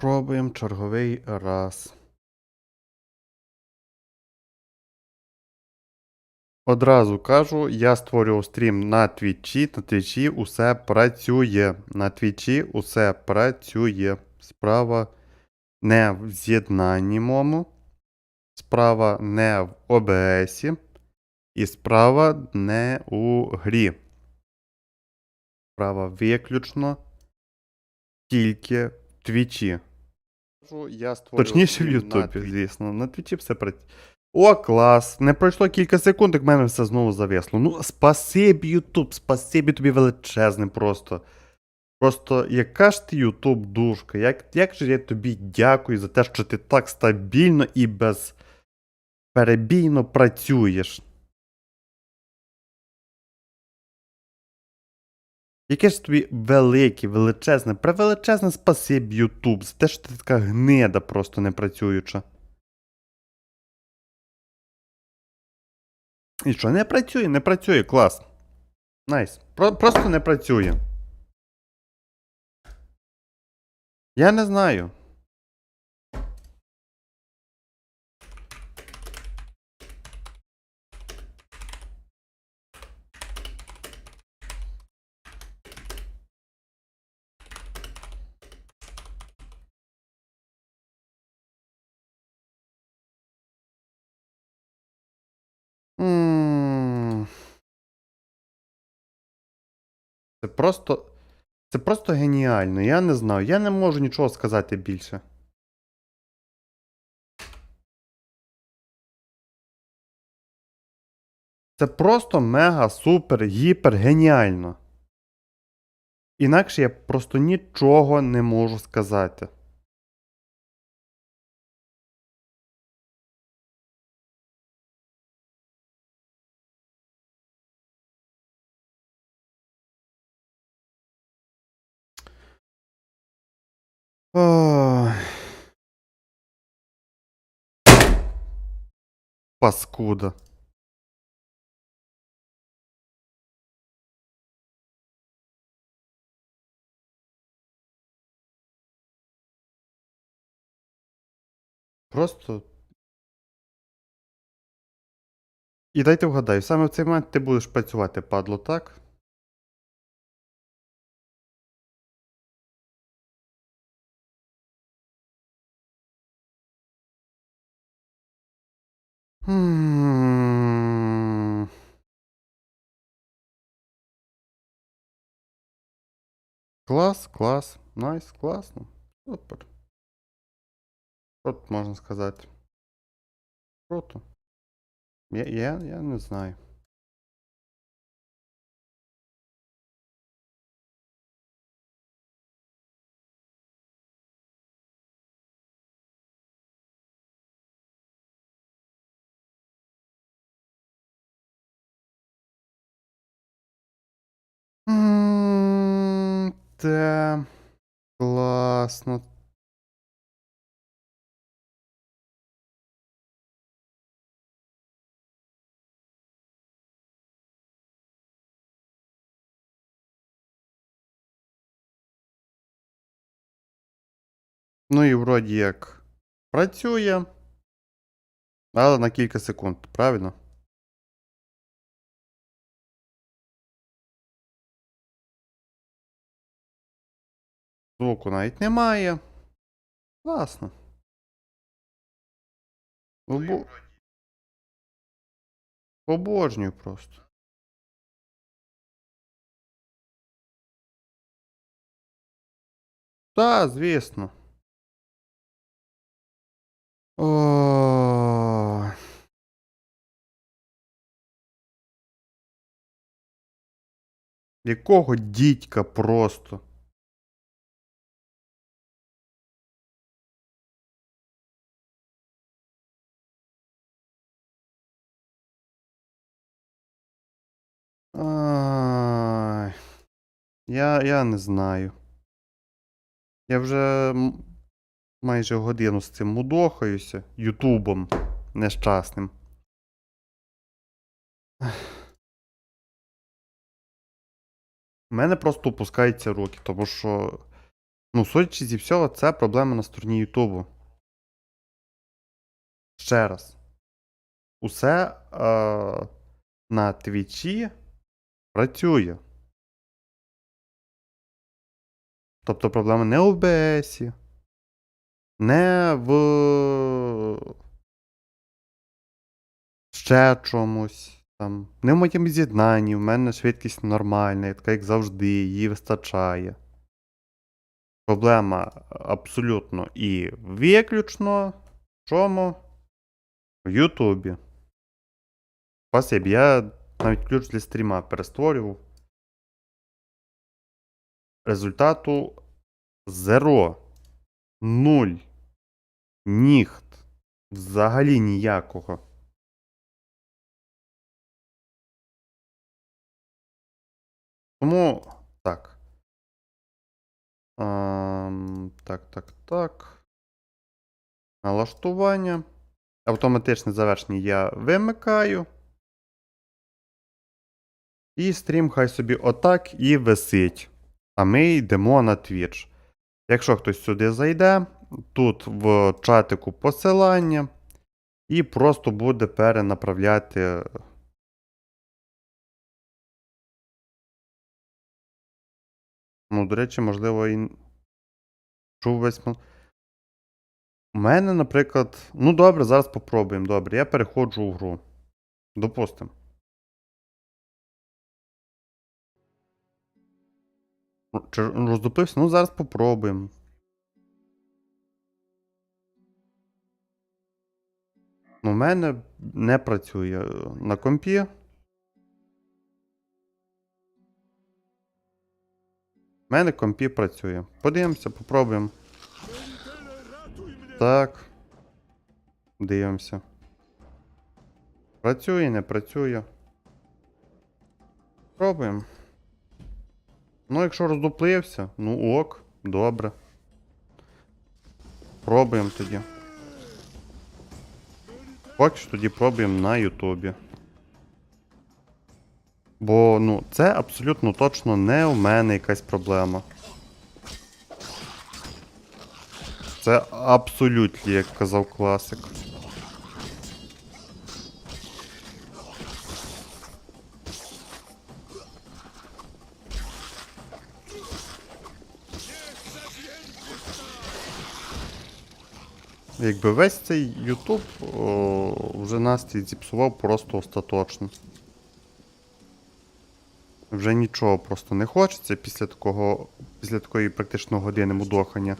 Пробуємо черговий раз. Одразу кажу, я створював стрім на твічі. На твічі усе працює. На твічі усе працює. Справа не в з'єднанні мому. Справа не в ОБС. І справа не у грі. Справа виключно тільки в твічі. Я Точніше в Ютубі, звісно. На твічі все працює. О, клас! Не пройшло кілька секунд, як в мене все знову зависло. Ну, спасибі, Ютуб, спасибі тобі величезне просто. Просто яка ж ти Ютуб душка? Як, як же я тобі дякую за те, що ти так стабільно і безперебійно працюєш. Яке ж тобі велике, величезне, превеличезне спасибі, Ютуб, за те, що ти така гнида просто не працююча. І що, не працює, не працює, клас. Найс. Про- просто не працює. Я не знаю. Це просто. Це просто геніально. Я не знаю. Я не можу нічого сказати більше. Це просто мега, супер, гіпер геніально. Інакше я просто нічого не можу сказати. Ой. Паскуда. Просто. І дайте вгадаю, саме в цей момент ти будеш працювати, падло, так? М. Клас, клас, найс, класно. Супер. Що тут можна? Круто. Я, я, я не знаю. Та класно. Ну і вроді як працює. Але на кілька секунд, правильно? Звуку навіть немає. Класно. Обо... Обожнюю просто. Так, звісно. О. Якого дідька просто. Я, я не знаю. Я вже майже годину з цим мудохаюся Ютубом нещасним. У мене просто опускаються руки, тому що Ну, судячи зі всього, це проблема на стороні Ютубу. Ще раз. Усе е, на Твічі працює. Тобто проблема не в ОБС, не в ще чомусь. Там, не в моєму з'єднанні, в мене швидкість нормальна, така як завжди, її вистачає. Проблема абсолютно і виключно в чому? В Ютубі. Спасибі, я навіть ключ для стріма перестворював. Результату зеро. Нуль. Ніхт. Взагалі ніякого. Тому так. Ам, так, так, так. Налаштування. Автоматичне завершення я вимикаю. І стрім хай собі отак і висить. А ми йдемо на Twitch. Якщо хтось сюди зайде, тут в чатику посилання. І просто буде перенаправляти. Ну, до речі, можливо, і чув весь. У мене, наприклад. Ну, добре, зараз попробуємо. Добре, я переходжу в гру. Допустимо. Чи роздупився? Ну, зараз попробуємо. Ну, У мене не працює на компі. У мене компі працює. Подивимося, попробуємо. Так. Дивимося. Працює, не працює. Пробуємо. Ну, якщо роздуплився, ну ок, добре. Пробуємо тоді. Поки що тоді пробуємо на Ютубі. Бо, ну, це абсолютно точно не у мене якась проблема. Це абсолютно, як казав класик. Якби весь цей Ютуб вже настрій зіпсував просто остаточно. Вже нічого просто не хочеться після такого, після такої практично години мудохання.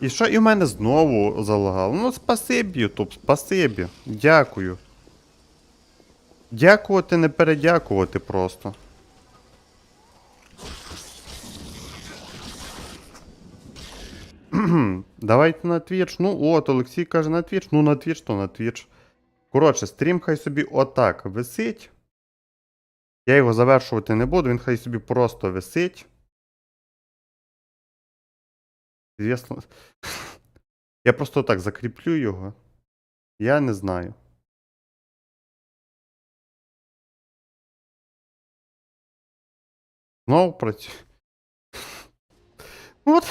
І що і в мене знову залагало. Ну, спасибі, Ютуб, спасибі. Дякую. Дякувати, не передякувати просто. Давайте на Twitch. Ну, от, Олексій каже на Twitch. Ну, на Twitch, то на Twitch. Коротше, стрім хай собі отак висить. Я його завершувати не буду, він хай собі просто висить. Звісно. Я просто так закріплю його. Я не знаю. Знову працює. От.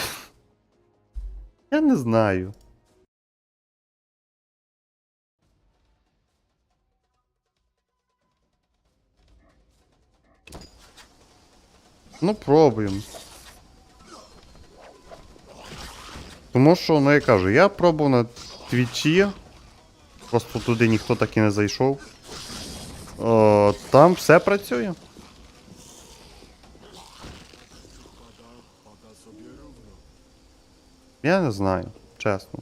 Я не знаю. Ну, пробуємо. Тому що, ну я кажу, я пробував на твічі. Просто туди ніхто так і не зайшов. О, там все працює. Я не знаю, чесно.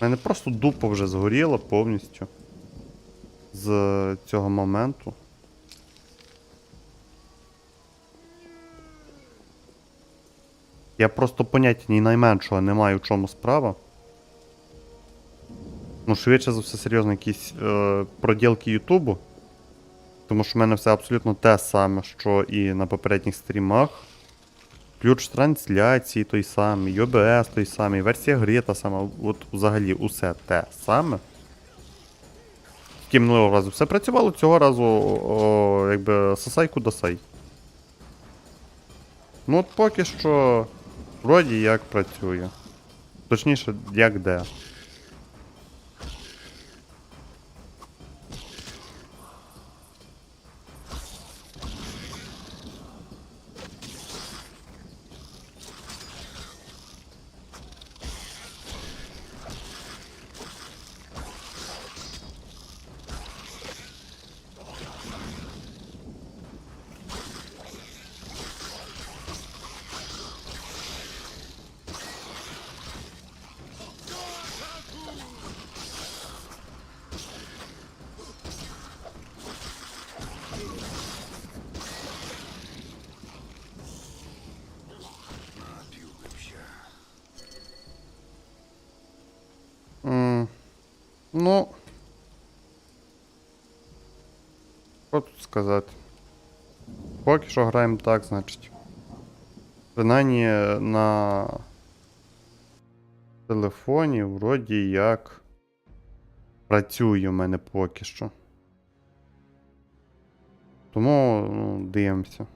У мене просто дупа вже згоріла повністю з цього моменту. Я просто поняття ні найменшого не маю в чому справа. Ну, швидше за все, серйозно, якісь е, проділки Ютубу. Тому що в мене все абсолютно те саме, що і на попередніх стрімах. Ключ трансляції той самий, OBS той самий, версія гри та сама. От взагалі усе те саме. Тільки минулого разу все працювало, цього разу о, якби сосай кудасай. Ну от поки що вроді як працює. Точніше, як де. Ну. Що тут сказати? Поки що граємо так, значить. Принаймні на телефоні вроді як працює в мене поки що. Тому ну, дивимося.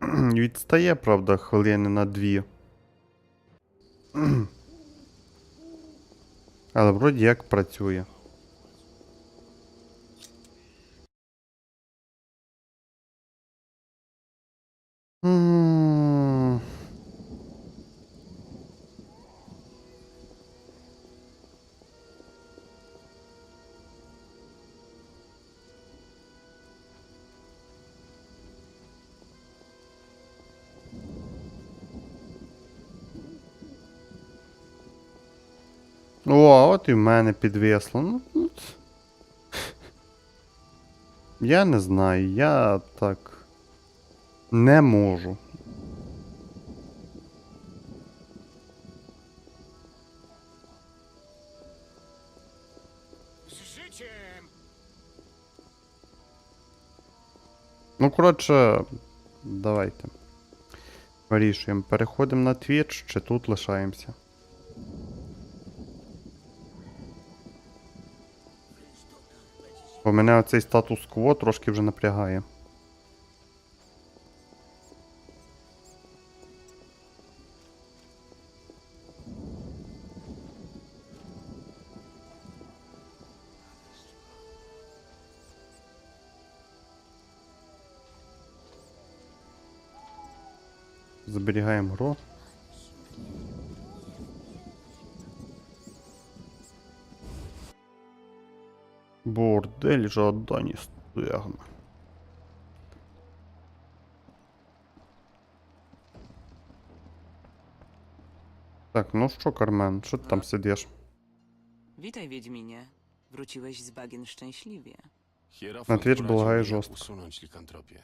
Відстає, правда, хвилини на дві. Але вроді як працює. О, а от і в мене підвисло. Ну, ну, Я не знаю, я так не можу. Ну, коротше, давайте. Вирішуємо, переходимо на Twitch чи тут лишаємося. Бо мене оцей статус-кво трошки вже напрягає. Зберігаємо гру. Бордель жадані стегна. Так, no що, Кармен, що ти там сидиш? Witaj, Wiedźminie. Wróciłeś z bagien szczęśliwie. Hierofant Twitch poradził błaga mi, i jak żostko. usunąć likantropię.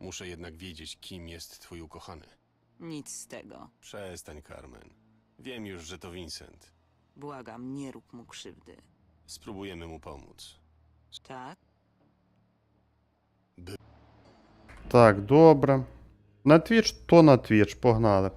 Muszę jednak wiedzieć, kim jest twój ukochany. Nic z tego. Przestań, Carmen. Wiem już, że to Vincent. Błagam, nie rób mu krzywdy. Spróbujemy mu pomóc. Tak? Так, добре. На Twitch, то на Twitch, погнали.